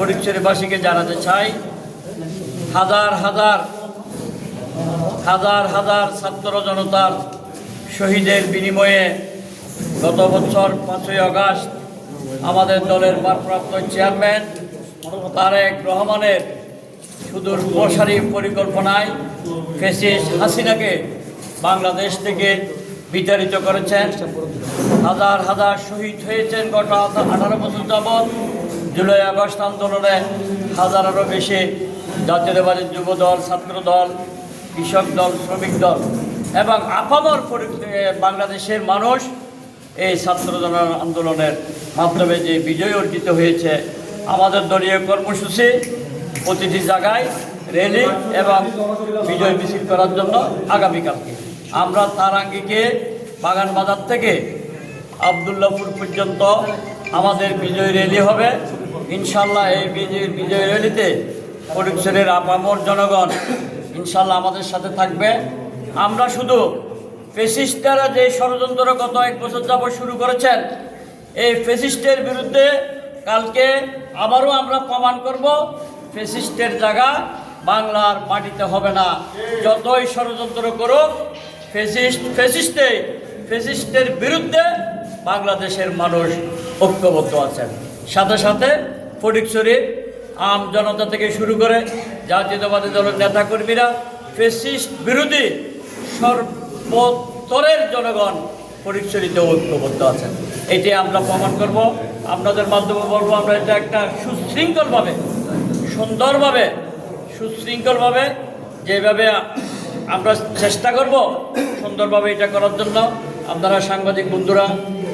ফটিকছড়িবাসীকে জানাতে চাই, হাজার হাজার হাজার হাজার ছাত্র জনতার শহীদের বিনিময়ে গত বছর পাঁচই আগস্ট আমাদের দলের ভারপ্রাপ্ত চেয়ারম্যান তারেক রহমানের সুদূর প্রসারী পরিকল্পনায় ফেসিস হাসিনাকে বাংলাদেশ থেকে বিতাড়িত করেছেন। হাজার হাজার শহীদ হয়েছেন গত আঠারো বছর যাবৎ। জুলাই আগস্ট আন্দোলনে হাজারেরও বেশি জাতীয়তাবাদী যুব দল, ছাত্র দল, কৃষক দল, শ্রমিক দল এবং আপামর বাংলাদেশের মানুষ এই ছাত্র আন্দোলনের মাধ্যমে যে বিজয় অর্জিত হয়েছে, আমাদের দলীয় কর্মসূচি প্রতিটি জায়গায় র্যালি এবং বিজয় মিছিল করার জন্য আগামীকালকে। আমরা তার আঙ্গিকে বাগান বাজার থেকে আবদুল্লাপুর পর্যন্ত আমাদের বিজয় র্যালি হবে। ইনশাল্লাহ এই বিজয় বিজয় র্যালিতে ফটিকছড়ির আপামর জনগণ ইনশাল্লাহ আমাদের সাথে থাকবে। আমরা শুধু ফেসিস্টারা যে ষড়যন্ত্র গত এক বছর যাবৎ শুরু করেছেন, এই ফেসিস্টের বিরুদ্ধে কালকে আবারও আমরা প্রমাণ করব, ফেসিস্টের জায়গা বাংলার মাটিতে হবে না। যতই ষড়যন্ত্র করুক, ফেসিস্ট ফেসিস্টে ফেসিস্টের বিরুদ্ধে বাংলাদেশের মানুষ ঐক্যবদ্ধ আছেন। সাথে সাথে ফটিকছড়ির আম জনতা থেকে শুরু করে জাতীয়তাবাদী দলের নেতাকর্মীরা ফেসিস্ট বিরোধী সর্বস্তরের জনগণ ফটিকছড়িতে ঐক্যবদ্ধ আছেন। এটি আমরা প্রমাণ করব। আপনাদের মাধ্যমে বলব, আমরা এটা একটা সুশৃঙ্খলভাবে, সুন্দরভাবে, সুশৃঙ্খলভাবে যেভাবে আমরা চেষ্টা করব সুন্দরভাবে এটা করার জন্য, আপনারা সাংবাদিক বন্ধুরা,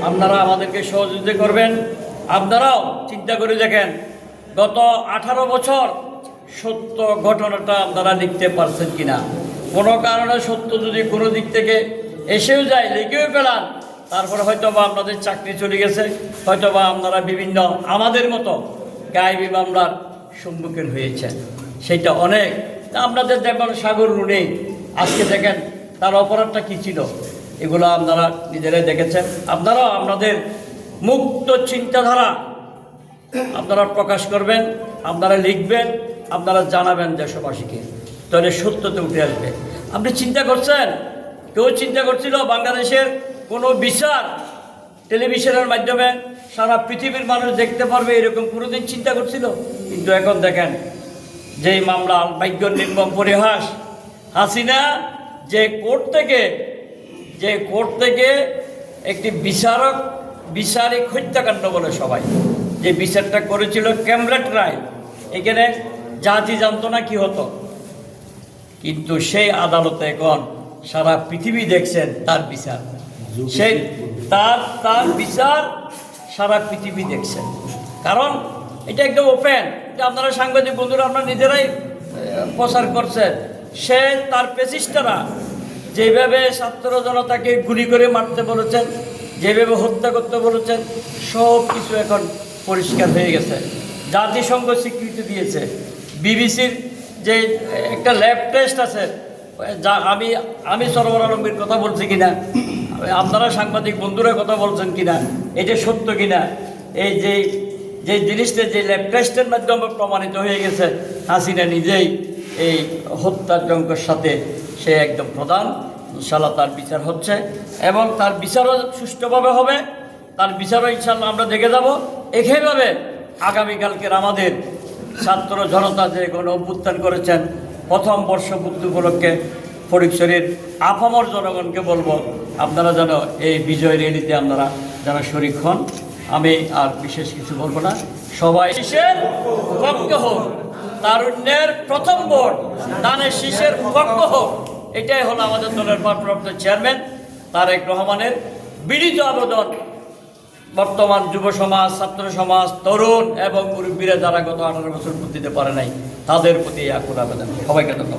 আপনারা আমাদেরকে সহযোগিতা করবেন। আপনারাও চিন্তা করে দেখেন, গত আঠারো বছর সত্য ঘটনাটা আপনারা লিখতে পারছেন কিনা? কোনো কারণে সত্য যদি কোনো দিক থেকে এসেও যায়, লিখেও পেলাম তারপরে হয়তো বা আপনাদের চাকরি চলে গেছে হয়তো বা আপনারা বিভিন্ন আমাদের মতো গায়েবী মামলার সম্মুখীন হয়েছেন। সেটা অনেক। আপনাদের দেখবেন সাগর রুনে, আজকে দেখেন তার অপরাধটা কী ছিল? এগুলো আপনারা নিজেরাই দেখেছেন। আপনারাও আপনাদের মুক্ত চিন্তাধারা। আপনারা প্রকাশ করবেন, আপনারা লিখবেন, আপনারা জানাবেন দেশবাসীকে। তাহলে সত্যতে উঠে আসবে। আপনি চিন্তা করছেন? কেউ চিন্তা করছিল বাংলাদেশের কোনো বিচার টেলিভিশনের মাধ্যমে সারা পৃথিবীর মানুষ দেখতে পারবে, এরকম কোনোদিন চিন্তা করছিল? কিন্তু এখন দেখেন, যেই মামলা ভাগ্য নির্মম পরিহাস, হাসিনা যে কোর্ট থেকে, যে কোর্ট থেকে একটি বিচারক বিচারিক হত্যাকাণ্ড বলে সবাই। যে বিচারটা করেছিল ক্যামরেট রায় এখানে জাতি জানতো না কি হতো। কিন্তু সেই আদালতে এখন সারা পৃথিবী দেখছেন তার বিচার। সেই তার তার বিচার সারা পৃথিবী দেখছেন। কারণ এটা একদম ওপেন। যে আপনারা সাংবাদিক বন্ধুরা আপনারা নিজেরাই প্রচার করছেন। সে তার পেসিস্টারা যেভাবে ছাত্র জনতাকে গুলি করে মারতে বলেছেন যেভাবে হত্যা করতে বলেছেন, সব কিছু এখন পরিষ্কার হয়ে গেছে। জাতিসংঘ স্বীকৃতি দিয়েছে। বিবিসির যে একটা ল্যাব টেস্ট আছে, যা আমি আমি সরবর আলমীর কথা বলছি কিনা, আপনারা সাংবাদিক বন্ধুরা কথা বলছেন কিনা এটা সত্য কিনা, এই যে যে জিনিসটা, যে ল্যাব টেস্টের মাধ্যমে প্রমাণিত হয়ে গেছে, হাসিনা নিজেই এই হত্যাযজ্ঞের সাথে সে একদম প্রধান। ইনশাল্লাহ তার বিচার হচ্ছে এবং তার বিচারও সুষ্ঠুভাবে হবে। তার বিচারও ইনশাল্লাহ আমরা দেখে যাব। একইভাবে আগামীকালকের আমাদের ছাত্র জনতা যে কোনো অভ্যুত্থান করেছেন, প্রথম বর্ষ বর্ষপূর্তি উপলক্ষে ফটিকশরীর আপামর জনগণকে বলব, আপনারা যেন এই বিজয় র্যালিতে আপনারা যারা শরিক হন, আমি আর বিশেষ কিছু বলব না। সবাই শীষের পক্ষে হোক, তারুণ্যের প্রথম ভোট, দানের শীষের পক্ষ হোক। এটাই হলো আমাদের দলের ভারপ্রাপ্ত চেয়ারম্যান তারেক রহমানের বিনীত আবেদন। বর্তমান যুব সমাজ, ছাত্র সমাজ, তরুণ এবং মুরব্বীরা যারা গত আঠারো বছর দিতে পারে নাই, তাদের প্রতি আকুল আবেদন। সবাইকে ধন্যবাদ।